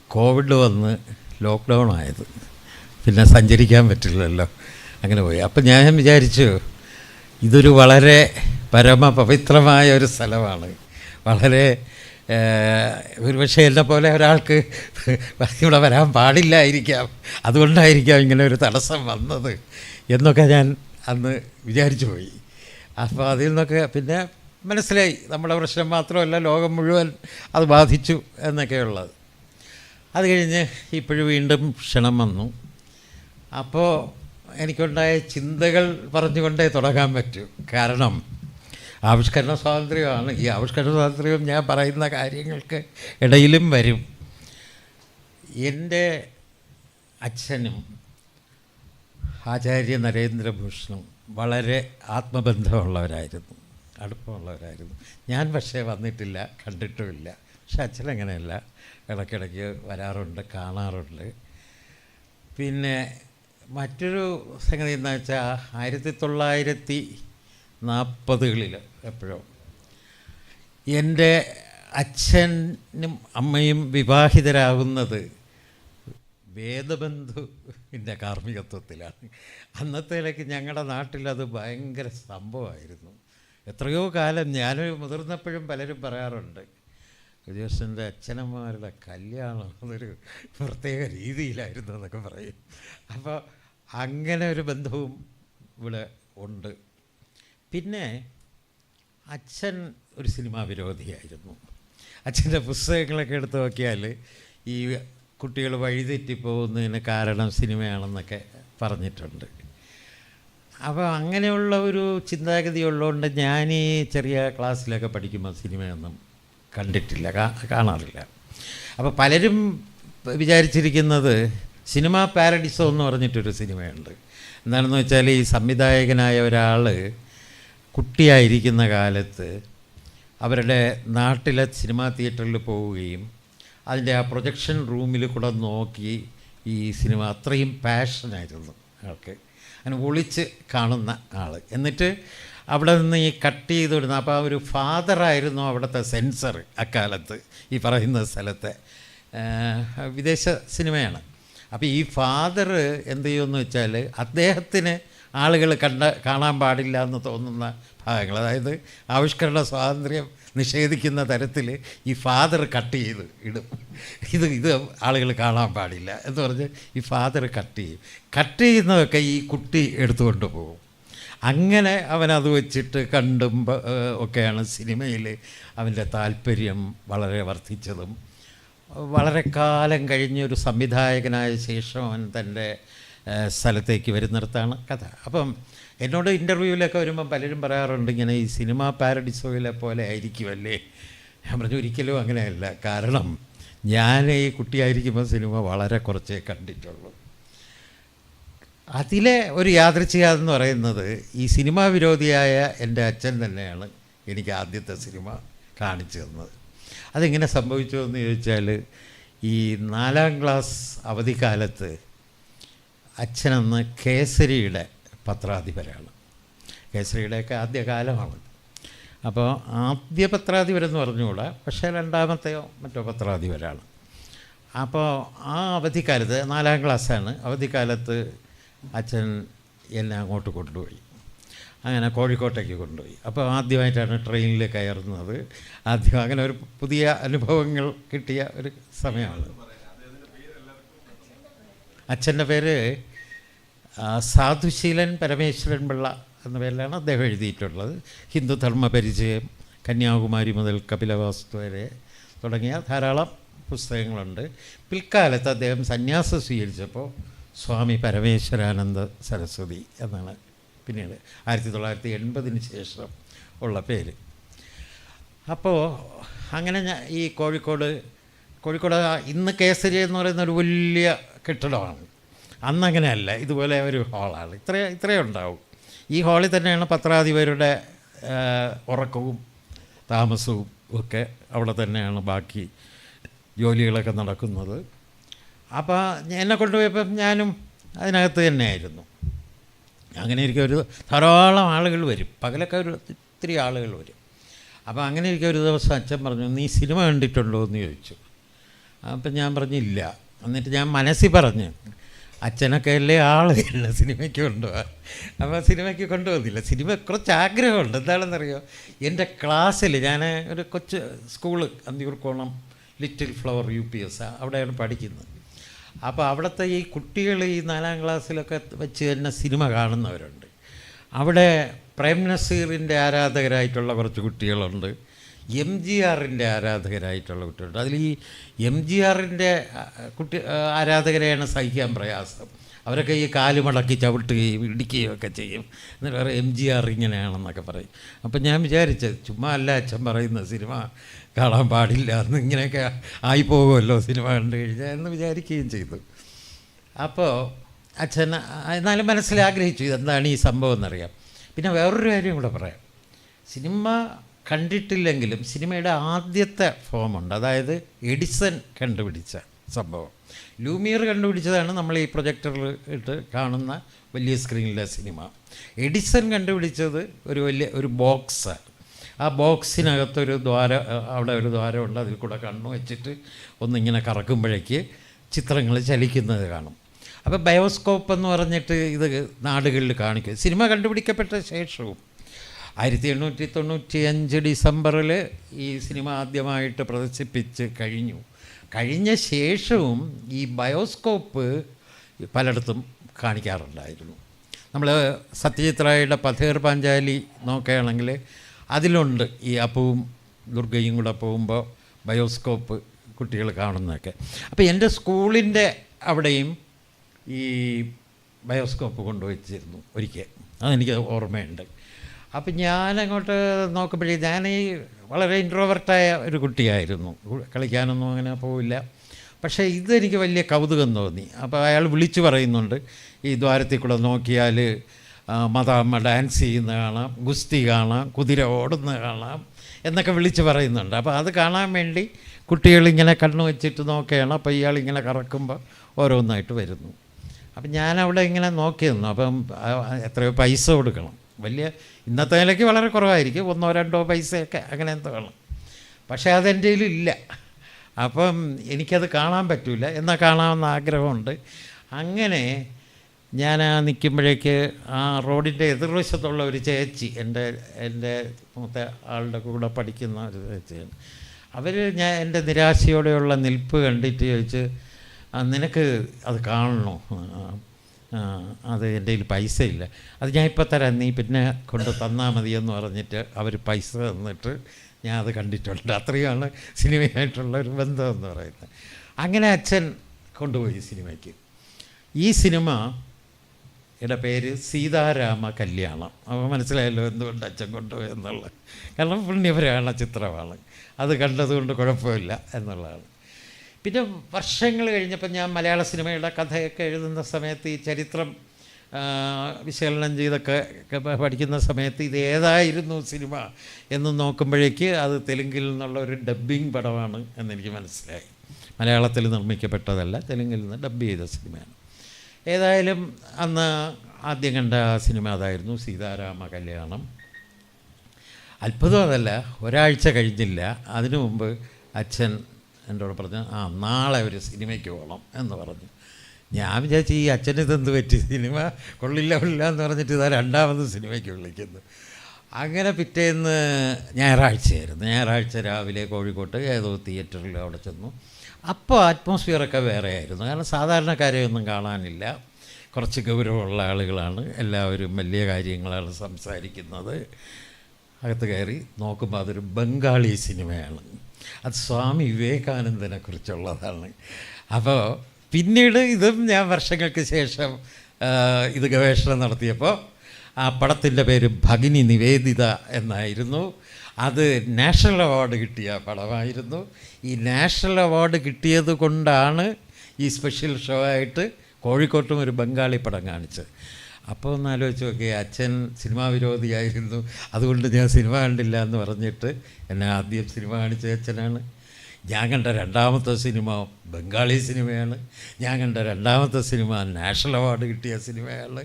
കോവിഡ് വന്ന് ലോക്ക്ഡൗൺ ആയത്. പിന്നെ സഞ്ചരിക്കാൻ പറ്റില്ലല്ലോ. അങ്ങനെ പോയി. അപ്പം ഞാൻ വിചാരിച്ചു ഇതൊരു വളരെ പരമപവിത്രമായ ഒരു സ്ഥലമാണ്. വളരെ ഒരുപക്ഷെ എന്നെ പോലെ ഒരാൾക്ക് ഇവിടെ വരാൻ പാടില്ലായിരിക്കാം. അതുകൊണ്ടായിരിക്കാം ഇങ്ങനെ ഒരു തടസ്സം വന്നത് എന്നൊക്കെ ഞാൻ അന്ന് വിചാരിച്ചു പോയി. അപ്പോൾ അതിൽ നിന്നൊക്കെ പിന്നെ മനസ്സിലായി നമ്മുടെ പ്രശ്നം മാത്രമല്ല ലോകം മുഴുവൻ അത് ബാധിച്ചു എന്നൊക്കെയുള്ളത്. അത് കഴിഞ്ഞ് ഇപ്പോഴും വീണ്ടും ക്ഷണം വന്നു. അപ്പോൾ എനിക്കുണ്ടായ ചിന്തകൾ പറഞ്ഞുകൊണ്ടേ തുടങ്ങാൻ പറ്റൂ. കാരണം ആവിഷ്കരണ സ്വാതന്ത്ര്യമാണ്. ഈ ആവിഷ്കരണ സ്വാതന്ത്ര്യം ഞാൻ പറയുന്ന കാര്യങ്ങൾക്ക് ഇടയിലും വരും. എന്റെ അച്ഛനും ആചാര്യ നരേന്ദ്രഭൂഷണും വളരെ ആത്മബന്ധമുള്ളവരായിരുന്നു. അടുപ്പമുള്ളവരായിരുന്നു. ഞാൻ പക്ഷേ വന്നിട്ടില്ല കണ്ടിട്ടുമില്ല. പക്ഷെ അച്ഛനങ്ങനെയല്ല. ഇടയ്ക്കിടയ്ക്ക് വരാറുണ്ട് കാണാറുണ്ട്. പിന്നെ മറ്റൊരു സംഗതി എന്താ വെച്ചാൽ ആയിരത്തി തൊള്ളായിരത്തി നാൽപ്പതുകളിൽ എപ്പോഴോ എന്റെ അച്ഛനും അമ്മയും വിവാഹിതരാകുന്നത് വേദബന്ധുവിന്റെ കാർമ്മികത്വത്തിലാണ്. അന്നത്തേലേക്ക് ഞങ്ങളുടെ നാട്ടിൽ നാട്ടിലത് ഭയങ്കര സംഭവമായിരുന്നു. എത്രയോ കാലം ഞാൻ മുതിർന്നപ്പോഴും പലരും പറയാറുണ്ട് വിജയകൃഷ്ണന്റെ അച്ഛനമ്മമാരുടെ കല്യാണം അതൊരു പ്രത്യേക രീതിയിലായിരുന്നു എന്നൊക്കെ പറയും. അപ്പോൾ അങ്ങനെ ഒരു ബന്ധവും ഇവിടെ ഉണ്ട്. പിന്നെ അച്ഛൻ ഒരു സിനിമാ വിരോധിയായിരുന്നു. അച്ഛന്റെ പുസ്തകങ്ങളൊക്കെ എടുത്ത് നോക്കിയാൽ ഈ കുട്ടികൾ വഴിതെറ്റിപ്പോകുന്നതിന് കാരണം സിനിമയാണെന്നൊക്കെ പറഞ്ഞിട്ടുണ്ട്. അപ്പോൾ അങ്ങനെയുള്ള ഒരു ചിന്താഗതി ഉള്ളതുകൊണ്ട് ഞാൻ ഈ ചെറിയ ക്ലാസ്സിലൊക്കെ പഠിക്കുമ്പോൾ സിനിമയൊന്നും കണ്ടിട്ടില്ല കാണാറില്ല. അപ്പോൾ പലരും വിചാരിച്ചിരിക്കുന്നത് സിനിമ പാരഡിസോ എന്ന് പറഞ്ഞിട്ടൊരു സിനിമയുണ്ട്. എന്താണെന്ന് വെച്ചാൽ ഈ സംവിധായകനായ ഒരാൾ കുട്ടിയായിരിക്കുന്ന കാലത്ത് അവരുടെ നാട്ടിലെ സിനിമാ തിയേറ്ററിൽ പോവുകയും അതിന്റെ ആ പ്രൊജക്ഷൻ റൂമിൽ കൂടെ നോക്കി ഈ സിനിമ അത്രയും പാഷനായിരുന്നു ആൾക്ക്. അതിന് ഒളിച്ച് കാണുന്ന ആൾ എന്നിട്ട് അവിടെ നിന്ന് ഈ കട്ട് ചെയ്ത് വിടുന്ന അപ്പോൾ ആ ഒരു ഫാദറായിരുന്നു അവിടുത്തെ സെൻസർ അക്കാലത്ത് ഈ പറയുന്ന സ്ഥലത്തെ. വിദേശ സിനിമയാണ്. അപ്പോൾ ഈ ഫാദർ എന്ത് ചെയ്യുമെന്ന് വെച്ചാൽ അദ്ദേഹത്തിന് ആളുകൾ കണ്ട കാണാൻ പാടില്ല എന്ന് തോന്നുന്ന ഭാഗങ്ങൾ. അതായത് ആവിഷ്കരണ സ്വാതന്ത്ര്യം നിഷേധിക്കുന്ന തരത്തിൽ ഈ ഫാദർ കട്ട് ചെയ്ത് ഇടും. ഇത് ഇത് ആളുകൾ കാണാൻ പാടില്ല എന്ന് പറഞ്ഞ് ഈ ഫാദർ കട്ട് ചെയ്യും. കട്ട് ചെയ്യുന്നതൊക്കെ ഈ കുട്ടി എടുത്തുകൊണ്ട് പോകും. അങ്ങനെ അവനത് വെച്ചിട്ട് കണ്ടും ഒക്കെയാണ് സിനിമയിൽ അവന്റെ താല്പര്യം വളരെ വർദ്ധിച്ചതും വളരെ കാലം കഴിഞ്ഞ ഒരു സംവിധായകനായ ശേഷം അവൻ തന്റെ സ്ഥലത്തേക്ക് വരുന്നിടത്താണ് കഥ. അപ്പം എന്നോട് ഇന്റർവ്യൂവിലൊക്കെ വരുമ്പം പലരും പറയാറുണ്ട് ഇങ്ങനെ ഈ സിനിമ പാരഡിസോയിലെ പോലെ ആയിരിക്കുമല്ലേ ഞാൻ പറഞ്ഞു ഒരിക്കലും അങ്ങനെയല്ല. കാരണം ഞാൻ ഈ കുട്ടിയായിരിക്കുമ്പോൾ സിനിമ വളരെ കുറച്ചേ കണ്ടിട്ടുള്ളൂ. അതിലെ ഒരു യാദൃച്ഛിക എന്ന് പറയുന്നത് ഈ സിനിമാ വിരോധിയായ എന്റെ അച്ഛൻ തന്നെയാണ് എനിക്ക് ആദ്യത്തെ സിനിമ കാണിച്ചു തന്നത്. അതെങ്ങനെ സംഭവിച്ചു എന്ന് ചോദിച്ചാൽ ഈ നാലാം ക്ലാസ് അവധിക്കാലത്ത് അച്ഛനന്ന് കേസരിയുടെ പത്രാധിപരാണ്. കേസരിയുടെയൊക്കെ ആദ്യകാലമാണ്. അപ്പോൾ ആദ്യ പത്രാധിപരെന്ന് പറഞ്ഞുകൂടാ പക്ഷേ രണ്ടാമത്തെയോ മറ്റോ പത്രാധിപരാണ്. അപ്പോൾ ആ അവധിക്കാലത്ത് നാലാം ക്ലാസ്സാണ് അവധിക്കാലത്ത് അച്ഛൻ എന്നെ അങ്ങോട്ട് കൊണ്ടുപോയി. അങ്ങനെ കോഴിക്കോട്ടേക്ക് കൊണ്ടുപോയി. അപ്പോൾ ആദ്യമായിട്ടാണ് ട്രെയിനിൽ കയറുന്നത്. ആദ്യം അങ്ങനെ ഒരു പുതിയ അനുഭവങ്ങൾ കിട്ടിയ ഒരു സമയമാണ്. അച്ഛന്റെ പേര് സാധുശീലൻ പരമേശ്വരൻ പിള്ള എന്ന പേരിലാണ് അദ്ദേഹം എഴുതിയിട്ടുള്ളത്. ഹിന്ദു ധർമ്മ പരിചയം കന്യാകുമാരി മുതൽ കപിലവാസ്തു വരെ തുടങ്ങിയ ധാരാളം പുസ്തകങ്ങളുണ്ട്. പിൽക്കാലത്ത് അദ്ദേഹം സന്യാസം സ്വീകരിച്ചപ്പോൾ സ്വാമി പരമേശ്വരാനന്ദ സരസ്വതി എന്നാണ് പിന്നീട് ആയിരത്തി തൊള്ളായിരത്തി എൺപതിന് ശേഷം ഉള്ള പേര്. അപ്പോൾ അങ്ങനെ ഞാൻ ഈ കോഴിക്കോട് കോഴിക്കോട് ഇന്ന് കേസരി എന്ന് പറയുന്ന ഒരു വലിയ കെട്ടിടമാണ്. അന്നങ്ങനെയല്ല ഇതുപോലെ ഒരു ഹാളാണ്. ഇത്ര ഇത്രയേ ഉണ്ടാവും. ഈ ഹാളിൽ തന്നെയാണ് പത്രാധിപരുടെ ഉറക്കവും താമസവും ഒക്കെ അവിടെ തന്നെയാണ് ബാക്കി ജോലികളൊക്കെ നടക്കുന്നത്. അപ്പോൾ എന്നെ കൊണ്ടുപോയപ്പം ഞാനും അതിനകത്ത് തന്നെയായിരുന്നു. അങ്ങനെ ഇരിക്കും ഒരു ധാരാളം ആളുകൾ വരും. പകലൊക്കെ ഒരു ഇത്തിരി ആളുകൾ വരും. അപ്പോൾ അങ്ങനെ ഇരിക്കും ഒരു ദിവസം അച്ഛൻ പറഞ്ഞു നീ സിനിമ കണ്ടിട്ടുണ്ടോ? എന്ന് ചോദിച്ചു. അപ്പം ഞാൻ പറഞ്ഞില്ല എന്നിട്ട് ഞാൻ മനസ്സിൽ പറഞ്ഞു അച്ഛനൊക്കെ അല്ലേ ആളില്ല സിനിമയ്ക്ക് കൊണ്ടുപോകാൻ? അപ്പോൾ സിനിമയ്ക്ക് കൊണ്ടുപോകുന്നില്ല. സിനിമ കുറച്ച് ആഗ്രഹമുണ്ട്. എന്താണെന്നറിയോ? എന്റെ ക്ലാസ്സിൽ ഞാൻ ഒരു കൊച്ച് school Anthiyoorkonam little flower U P S അവിടെയാണ് പഠിക്കുന്നത്. അപ്പോൾ അവിടുത്തെ ഈ കുട്ടികൾ ഈ നാലാം ക്ലാസ്സിലൊക്കെ വെച്ച് തന്നെ സിനിമ കാണുന്നവരുണ്ട്. അവിടെ പ്രേം നസീറിന്റെ ആരാധകരായിട്ടുള്ള കുറച്ച് കുട്ടികളുണ്ട്. എം ജി ആറിന്റെ ആരാധകരായിട്ടുള്ള കുട്ടികളുണ്ട്. അതിൽ ഈ എം ജി ആറിന്റെ കുട്ടി ആരാധകരെയാണ് സഹിക്കാൻ പ്രയാസം. അവരൊക്കെ ഈ കാൽ മടക്കി ചവിട്ടുകയും ഇടിക്കുകയും ഒക്കെ ചെയ്യും. എന്നിട്ട് പറയും എം ജി ആർ ഇങ്ങനെയാണെന്നൊക്കെ പറയും. അപ്പം ഞാൻ വിചാരിച്ചത് ചുമ്മാ അല്ല അച്ഛൻ പറയുന്ന സിനിമ കാണാൻ പാടില്ല. എന്ന് ഇങ്ങനെയൊക്കെ ആയിപ്പോകുമല്ലോ സിനിമ കണ്ടു കഴിഞ്ഞാൽ എന്ന് വിചാരിക്കുകയും ചെയ്തു. അപ്പോൾ അച്ഛൻ എന്നാലും മനസ്സിൽ ആഗ്രഹിച്ചു ഈ സംഭവം എന്നറിയാം. പിന്നെ വേറൊരു കാര്യം കൂടെ പറയാം. സിനിമ കണ്ടിട്ടില്ലെങ്കിലും സിനിമയുടെ ആദ്യത്തെ ഫോമുണ്ട്. അതായത് എഡിസൺ കണ്ടുപിടിച്ച സംഭവം. ലൂമിയർ കണ്ടുപിടിച്ചതാണ് നമ്മൾ ഈ പ്രൊജക്ടറിൽ ഇട്ട് കാണുന്ന വലിയ സ്ക്രീനിലെ സിനിമ. എഡിസൺ കണ്ടുപിടിച്ചത് ഒരു വലിയ ഒരു ബോക്സാണ്. ആ ബോക്സിനകത്തൊരു ദ്വാര അവിടെ ഒരു ദ്വാരമുണ്ട്. അതിൽ കൂടെ കണ്ണു വെച്ചിട്ട് ഒന്നിങ്ങനെ കറക്കുമ്പോഴേക്ക് ചിത്രങ്ങൾ ചലിക്കുന്നത് കാണും. അപ്പോൾ ബയോസ്കോപ്പ് എന്ന് പറഞ്ഞിട്ട് ഇത് നാടുകളിൽ കാണിക്കും. സിനിമ കണ്ടുപിടിക്കപ്പെട്ട ശേഷവും ആയിരത്തി എണ്ണൂറ്റി തൊണ്ണൂറ്റി അഞ്ച് ഡിസംബറിൽ ഈ സിനിമ ആദ്യമായിട്ട് പ്രദർശിപ്പിച്ച് കഴിഞ്ഞു. കഴിഞ്ഞ ശേഷവും ഈ ബയോസ്കോപ്പ് പലയിടത്തും കാണിക്കാറുണ്ടായിരുന്നു. നമ്മൾ സത്യജിത്രായുടെ പഥേർ പാഞ്ചാലി നോക്കുകയാണെങ്കിൽ അതിലുണ്ട് ഈ അപ്പവും ദുർഗയും കൂടെ പോകുമ്പോൾ ബയോസ്കോപ്പ് കുട്ടികൾ കാണുന്നതൊക്കെ. അപ്പോൾ എന്റെ സ്കൂളിന്റെ അവിടെയും ഈ ബയോസ്കോപ്പ് കൊണ്ടുവച്ചിരുന്നു ഒരിക്കൽ. അതെനിക്ക് ഓർമ്മയുണ്ട്. അപ്പം ഞാനങ്ങോട്ട് നോക്കുമ്പോഴേ ഞാൻ ഈ വളരെ ഇൻട്രോവേർട്ടായ ഒരു കുട്ടിയായിരുന്നു. കളിക്കാനൊന്നും അങ്ങനെ പോവില്ല. പക്ഷേ ഇതെനിക്ക് വലിയ കൗതുകം തോന്നി. അപ്പോൾ അയാൾ വിളിച്ചു പറയുന്നുണ്ട് ഈ ദ്വാരത്തിൽ കൂടെ നോക്കിയാൽ ആ, മദാമ്മ ഡാൻസ് ചെയ്യുന്ന കാണാം ഗുസ്തി കാണാം കുതിര ഓടുന്ന കാണാം എന്നൊക്കെ വിളിച്ച് പറയുന്നുണ്ട്. അപ്പോൾ അത് കാണാൻ വേണ്ടി കുട്ടികളിങ്ങനെ കണ്ണു വെച്ചിട്ട് നോക്കുകയാണ്. അപ്പോൾ ഇയാൾ ഇങ്ങനെ കറക്കുമ്പോൾ ഓരോന്നായിട്ട് വരുന്നു. അപ്പം ഞാൻ അവിടെ ഇങ്ങനെ നോക്കി നിന്നു. അപ്പം എത്രയോ പൈസ കൊടുക്കണം. വലിയ ഇന്നത്തെ നിലയ്ക്ക് വളരെ കുറവായിരിക്കും. ഒന്നോ രണ്ടോ പൈസയൊക്കെ അങ്ങനെ എന്തോ വേണം. പക്ഷേ അതെന്റെ ഇല്ല അപ്പം എനിക്കത് കാണാൻ പറ്റില്ല എന്നാൽ കാണാമെന്ന് ആഗ്രഹമുണ്ട്. അങ്ങനെ ഞാൻ ആ നിൽക്കുമ്പോഴേക്ക് ആ റോഡിന്റെ എതിർവശത്തുള്ള ഒരു ചേച്ചി എന്റെ എന്റെ മൂത്ത ആളുടെ കൂടെ പഠിക്കുന്ന ഒരു ചേച്ചിയാണ്. അവർ ഞാൻ എന്റെ നിരാശയോടെയുള്ള നിൽപ്പ് കണ്ടിട്ട് ചോദിച്ച് നിനക്ക് അത് കാണണോ? അത് എന്റെ കയ്യിൽ പൈസ ഇല്ല അത് ഞാൻ ഇപ്പോൾ തരാം. നീ പിന്നെ കൊണ്ട് തന്നാൽ മതിയെന്ന് പറഞ്ഞിട്ട് അവർ പൈസ തന്നിട്ട് ഞാൻ അത് കണ്ടിട്ടുണ്ട്. അത്രയാണ് സിനിമയായിട്ടുള്ള ഒരു ബന്ധം എന്ന് പറയുന്നത്. അങ്ങനെ അച്ഛൻ കൊണ്ടുപോയി സിനിമയ്ക്ക്. ഈ സിനിമ യുടെ പേര് സീതാരാമ കല്യാണം. അപ്പോൾ മനസ്സിലായല്ലോ എന്തുകൊണ്ട് അച്ഛൻ കൊണ്ടുപോയി എന്നുള്ളത്. കാരണം പുണ്യപുരാണ ചിത്രമാണ്. അത് കണ്ടതുകൊണ്ട് കുഴപ്പമില്ല എന്നുള്ളതാണ്. പിന്നെ വർഷങ്ങൾ കഴിഞ്ഞപ്പോൾ ഞാൻ മലയാള സിനിമയുടെ കഥയൊക്കെ എഴുതുന്ന സമയത്ത് ഈ ചരിത്രം വിശകലനം ചെയ്തൊക്കെ പഠിക്കുന്ന സമയത്ത് ഇത് ഏതായിരുന്നു സിനിമ എന്ന് നോക്കുമ്പോഴേക്ക് അത് തെലുങ്കിൽ നിന്നുള്ള ഒരു ഡബ്ബിംഗ് പടമാണ് എന്നെനിക്ക് മനസ്സിലായി. മലയാളത്തിൽ നിർമ്മിക്കപ്പെട്ടതല്ല തെലുങ്കിൽ നിന്ന് ഡബ്ബ് ചെയ്ത സിനിമയാണ്. ഏതായാലും അന്ന് ആദ്യം കണ്ട സിനിമ അതായിരുന്നു സീതാരാമ കല്യാണം. അത്ഭുതം അതല്ല ഒരാഴ്ച കഴിഞ്ഞില്ല. അതിനു മുമ്പ് അച്ഛൻ എന്നോട് പറഞ്ഞു ആ നാളെ ഒരു സിനിമയ്ക്ക് പോകണം എന്ന് പറഞ്ഞു. ഞാൻ വിചാരിച്ചു ഈ അച്ഛന് ഇതെന്ത് പറ്റി? സിനിമ കൊള്ളില്ല കൊള്ളില്ല എന്ന് പറഞ്ഞിട്ട് ഇതാ രണ്ടാമത് സിനിമയ്ക്ക് വിളിക്കുന്നു. അങ്ങനെ പിറ്റേന്ന് ഞായറാഴ്ചയായിരുന്നു. ഞായറാഴ്ച രാവിലെ കോഴിക്കോട്ട് ഏതോ തിയേറ്ററിൽ അവിടെ ചെന്നു. അപ്പോൾ അറ്റ്മോസ്ഫിയറൊക്കെ വേറെ ആയിരുന്നു കാരണം സാധാരണക്കാരെയൊന്നും കാണാനില്ല. കുറച്ച് ഗൗരവമുള്ള ആളുകളാണ്. എല്ലാവരും വലിയ കാര്യങ്ങളാണ് സംസാരിക്കുന്നത്. അകത്ത് കയറി നോക്കുമ്പോൾ അതൊരു ബംഗാളി സിനിമയാണ്. അത് സ്വാമി വിവേകാനന്ദനെ കുറിച്ചുള്ളതാണ്. അപ്പോൾ പിന്നീട് ഇതും ഞാൻ വർഷങ്ങൾക്ക് ശേഷം ഇത് ഗവേഷണം നടത്തിയപ്പോൾ ആ പടത്തിന്റെ പേര് ഭഗിനി നിവേദിത എന്നായിരുന്നു. അത് നാഷണൽ അവാർഡ് കിട്ടിയ പടമായിരുന്നു. ഈ നാഷണൽ അവാർഡ് കിട്ടിയത് കൊണ്ടാണ് ഈ സ്പെഷ്യൽ ഷോ ആയിട്ട് കോഴിക്കോട്ടും ഒരു ബംഗാളി പടം കാണിച്ചത്. അപ്പോൾ ഒന്ന് ആലോചിച്ച് നോക്കി അച്ഛൻ സിനിമാ വിരോധിയായിരുന്നു. അതുകൊണ്ട് ഞാൻ സിനിമ കണ്ടില്ല എന്ന് പറഞ്ഞിട്ട് എന്നെ ആദ്യം സിനിമ കാണിച്ച അച്ഛനാണ്. ഞാൻ കണ്ട രണ്ടാമത്തെ സിനിമ ബംഗാളി സിനിമയാണ്. ഞാൻ കണ്ട രണ്ടാമത്തെ സിനിമ നാഷണൽ അവാർഡ് കിട്ടിയ സിനിമയാണ്.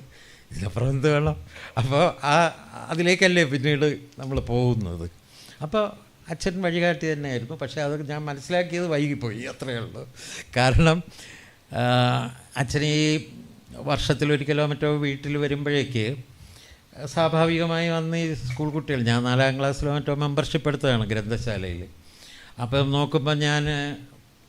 ഇതിനപ്പുറം എന്ത് വേണം? അപ്പോൾ ആ അതിലേക്കല്ലേ പിന്നീട് നമ്മൾ പോകുന്നത്? അപ്പോൾ അച്ഛൻ വഴികാട്ടി തന്നെയായിരുന്നു. പക്ഷേ അത് ഞാൻ മനസ്സിലാക്കിയത് വൈകിപ്പോയി. അത്രയേ ഉള്ളൂ. കാരണം അച്ഛൻ ഈ വർഷത്തിലൊരിക്കലോ മറ്റോ വീട്ടിൽ വരുമ്പോഴേക്ക് സ്വാഭാവികമായി വന്ന് ഈ സ്കൂൾ കുട്ടികൾ ഞാൻ നാലാം ക്ലാസ്സിലോ മറ്റോ മെമ്പർഷിപ്പ് എടുത്തതാണ് ഗ്രന്ഥശാലയിൽ. അപ്പം നോക്കുമ്പോൾ ഞാൻ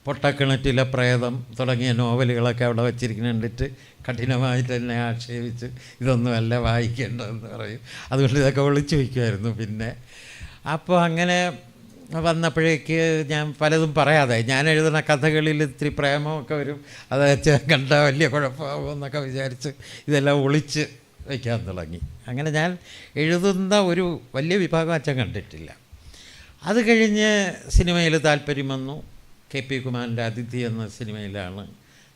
പൊട്ടക്കിണറ്റിലെ പ്രേതം തുടങ്ങിയ നോവലുകളൊക്കെ അവിടെ വച്ചിരിക്കുന്ന കണ്ടിട്ട് കഠിനമായിട്ട് തന്നെ ആക്ഷേപിച്ച് ഇതൊന്നുമല്ല വായിക്കേണ്ടതെന്ന് പറയും. അതുകൊണ്ട് ഇതൊക്കെ ഒളിച്ചു വയ്ക്കുമായിരുന്നു. പിന്നെ അപ്പോൾ അങ്ങനെ വന്നപ്പോഴേക്ക് ഞാൻ പലതും പറയാതെ ഞാൻ എഴുതുന്ന കഥകളിൽ ഇത്തിരി പ്രേമമൊക്കെ വരും. അത് കണ്ട വലിയ കുഴപ്പമാകും എന്നൊക്കെ വിചാരിച്ച് ഇതെല്ലാം ഒളിച്ച് വയ്ക്കാൻ തുടങ്ങി. അങ്ങനെ ഞാൻ എഴുതുന്ന ഒരു വലിയ വിഭാഗം അച്ഛൻ കണ്ടിട്ടില്ല. അത് കഴിഞ്ഞ് സിനിമയിൽ താല്പര്യം വന്നു. കെ പി കുമാറിന്റെ അതിഥി എന്ന സിനിമയിലാണ്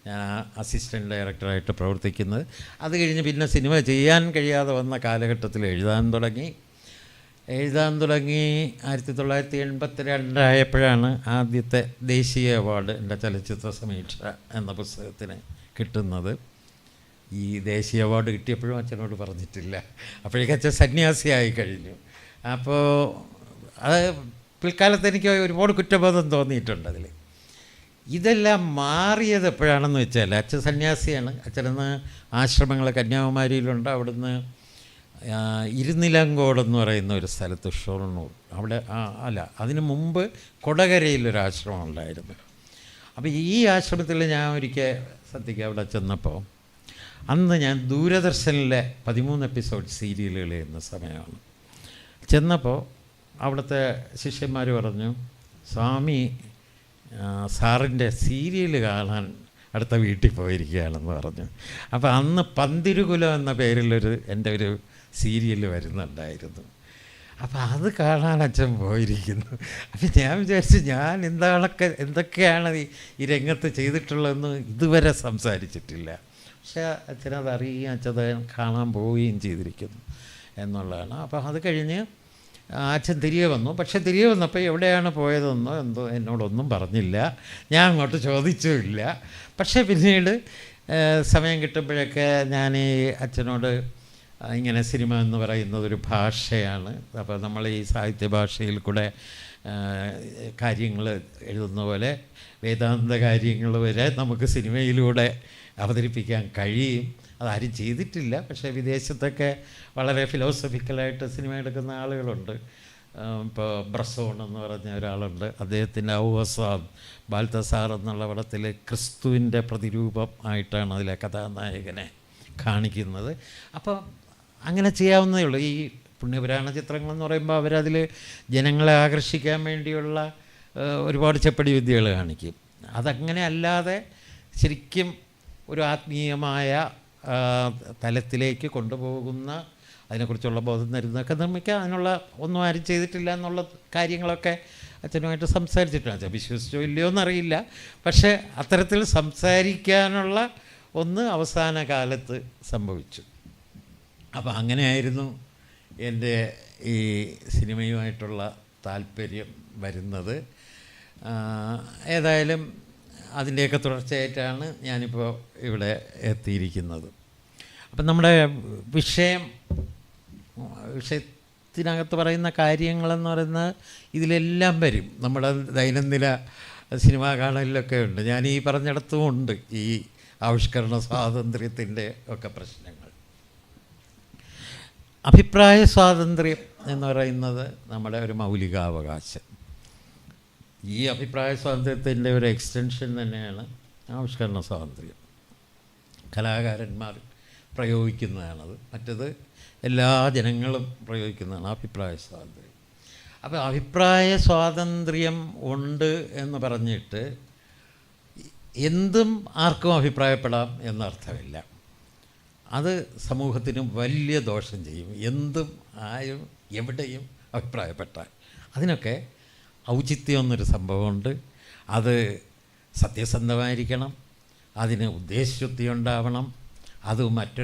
ഞാൻ അസിസ്റ്റന്റ് ഡയറക്ടറായിട്ട് പ്രവർത്തിക്കുന്നത്. അത് കഴിഞ്ഞ് പിന്നെ സിനിമ ചെയ്യാൻ കഴിയാതെ വന്ന കാലഘട്ടത്തിൽ എഴുതാൻ തുടങ്ങി. എഴുതാൻ തുടങ്ങി ആയിരത്തി തൊള്ളായിരത്തി എൺപത്തി രണ്ടായപ്പോഴാണ് ആദ്യത്തെ ദേശീയ അവാർഡ് എന്റെ ചലച്ചിത്ര സമീക്ഷ എന്ന പുസ്തകത്തിന് കിട്ടുന്നത്. ഈ ദേശീയ അവാർഡ് കിട്ടിയപ്പോഴും അച്ഛനോട് പറഞ്ഞിട്ടില്ല. അപ്പോഴേക്കും അച്ഛൻ സന്യാസിയായി കഴിഞ്ഞു. അപ്പോൾ അത് പിൽക്കാലത്ത് എനിക്ക് ഒരുപാട് കുറ്റബോധം തോന്നിയിട്ടുണ്ട് അതിൽ. ഇതെല്ലാം മാറിയത് എപ്പോഴാണെന്ന് വെച്ചാൽ അച്ഛൻ സന്യാസിയാണ്. അച്ഛനെന്ന് ആശ്രമങ്ങൾ കന്യാകുമാരിയിലുണ്ട്. അവിടുന്ന് എന്ന് പറയുന്ന ഒരു സ്ഥലത്ത് ഷൊർണൂർ. അവിടെ അല്ല അതിനു മുമ്പ് കൊടകരയിലൊരു ആശ്രമം ഉണ്ടായിരുന്നു. അപ്പോൾ ഈ ആശ്രമത്തിൽ ഞാൻ ഒരിക്കൽ സത്യയ്ക്ക് അവിടെ ചെന്നപ്പോൾ അന്ന് ഞാൻ ദൂരദർശനിലെ പതിമൂന്ന് എപ്പിസോഡ് സീരിയലുകൾ ചെയ്യുന്ന സമയമാണ്. ചെന്നപ്പോൾ അവിടുത്തെ ശിഷ്യന്മാർ പറഞ്ഞു സ്വാമി സാറിന്റെ സീരിയൽ കാണാൻ അടുത്ത വീട്ടിൽ പോയിരിക്കുകയാണെന്ന് പറഞ്ഞു. അപ്പോൾ അന്ന് പന്തിരുകുലം എന്ന പേരിലൊരു എന്റെ ഒരു സീരിയൽ വരുന്നുണ്ടായിരുന്നു. അപ്പോൾ അത് കാണാൻ അച്ഛൻ പോയിരിക്കുന്നു. അപ്പം ഞാൻ വിചാരിച്ചു ഞാൻ എന്താണൊക്കെ എന്തൊക്കെയാണ് ഈ രംഗത്ത് ചെയ്തിട്ടുള്ളതെന്ന് ഇതുവരെ സംസാരിച്ചിട്ടില്ല. പക്ഷേ അച്ഛനത് അറിയുകയും അച്ഛത് കാണാൻ പോവുകയും ചെയ്തിരിക്കുന്നു എന്നുള്ളതാണ്. അപ്പോൾ അത് കഴിഞ്ഞ് അച്ഛൻ തിരികെ വന്നു. പക്ഷേ തിരികെ വന്നപ്പോൾ എവിടെയാണ് പോയതെന്നോ എന്തോ എന്നോടൊന്നും പറഞ്ഞില്ല. ഞാൻ അങ്ങോട്ട് ചോദിച്ചുമില്ല. പക്ഷേ പിന്നീട് സമയം കിട്ടുമ്പോഴൊക്കെ ഞാൻ അച്ഛനോട് ഇങ്ങനെ സിനിമ എന്ന് പറയുന്നത് ഒരു ഭാഷയാണ്. അപ്പോൾ നമ്മൾ ഈ സാഹിത്യ ഭാഷയിൽ കൂടെ കാര്യങ്ങൾ എഴുതുന്ന പോലെ വേദാന്ത കാര്യങ്ങൾ വരെ നമുക്ക് സിനിമയിലൂടെ അവതരിപ്പിക്കാൻ കഴിയും. അതാരും ചെയ്തിട്ടില്ല. പക്ഷേ വിദേശത്തൊക്കെ വളരെ ഫിലോസഫിക്കലായിട്ട് സിനിമ എടുക്കുന്ന ആളുകളുണ്ട്. ഇപ്പോൾ ബ്രസോൺ എന്ന് പറഞ്ഞ ഒരാളുണ്ട്. അദ്ദേഹത്തിന്റെ ഔവസാദ് ബാൽത്തസാർ എന്നുള്ള പടത്തിൽ ക്രിസ്തുവിന്റെ പ്രതിരൂപം ആയിട്ടാണ് അതിലെ കഥാനായകനെ കാണിക്കുന്നത്. അപ്പോൾ അങ്ങനെ ചെയ്യാവുന്നതേ ഉള്ളൂ. ഈ പുണ്യപുരാണ ചിത്രങ്ങളെന്ന് പറയുമ്പോൾ അവരതിൽ ജനങ്ങളെ ആകർഷിക്കാൻ വേണ്ടിയുള്ള ഒരുപാട് ചെപ്പടി വിദ്യകൾ കാണിക്കും. അതങ്ങനെ അല്ലാതെ ശരിക്കും ഒരു ആത്മീയമായ തലത്തിലേക്ക് കൊണ്ടുപോകുന്ന അതിനെക്കുറിച്ചുള്ള ബോധം തരുന്നതൊക്കെ നിർമ്മിക്കുക അതിനുള്ള ഒന്നും ആരും ചെയ്തിട്ടില്ല എന്നുള്ള കാര്യങ്ങളൊക്കെ അച്ഛനുമായിട്ട് സംസാരിച്ചിട്ടുണ്ട്. അച്ഛൻ വിശ്വസിച്ചോ ഇല്ലയോ എന്നറിയില്ല. പക്ഷേ അത്തരത്തിൽ സംസാരിക്കാനുള്ള ഒന്ന് അവസാന കാലത്ത് സംഭവിച്ചു. അപ്പോൾ അങ്ങനെയായിരുന്നു എന്റെ ഈ സിനിമയുമായിട്ടുള്ള താല്പര്യം വരുന്നത്. ഏതായാലും അതിന്റെയൊക്കെ തുടർച്ചയായിട്ടാണ് ഞാനിപ്പോൾ ഇവിടെ എത്തിയിരിക്കുന്നത്. അപ്പം നമ്മുടെ വിഷയം വിഷയത്തിനകത്ത് പറയുന്ന കാര്യങ്ങളെന്ന് പറയുന്നത് ഇതിലെല്ലാം വരും. നമ്മുടെ ദൈനംദിന സിനിമാ കാണലിലൊക്കെ ഉണ്ട്. ഞാൻ ഈ പറഞ്ഞിടത്തും ഉണ്ട് ഈ ആവിഷ്കരണ സ്വാതന്ത്ര്യത്തിന്റെ ഒക്കെ പ്രശ്നങ്ങൾ. അഭിപ്രായ സ്വാതന്ത്ര്യം എന്ന് പറയുന്നത് നമ്മുടെ ഒരു മൗലികാവകാശം. ഈ അഭിപ്രായ സ്വാതന്ത്ര്യത്തിന്റെ ഒരു എക്സ്റ്റൻഷൻ തന്നെയാണ് ആവിഷ്കരണ സ്വാതന്ത്ര്യം. കലാകാരന്മാർ പ്രയോഗിക്കുന്നതാണത്. മറ്റത് എല്ലാ ജനങ്ങളും പ്രയോഗിക്കുന്നതാണ് അഭിപ്രായ സ്വാതന്ത്ര്യം. അപ്പോൾ അഭിപ്രായ സ്വാതന്ത്ര്യം ഉണ്ട് എന്ന് പറഞ്ഞിട്ട് എന്തും ആർക്കും അഭിപ്രായപ്പെടാം എന്നർത്ഥമില്ല. അത് സമൂഹത്തിന് വലിയ ദോഷം ചെയ്യും. എന്തും ആരും എവിടെയും അഭിപ്രായപ്പെട്ടാൽ. അതിനൊക്കെ ഔചിത്യം എന്നൊരു സംഭവമുണ്ട്. അത് സത്യസന്ധമായിരിക്കണം. അതിന് ഉദ്ദേശശുദ്ധി ഉണ്ടാവണം അത് മറ്റൊരു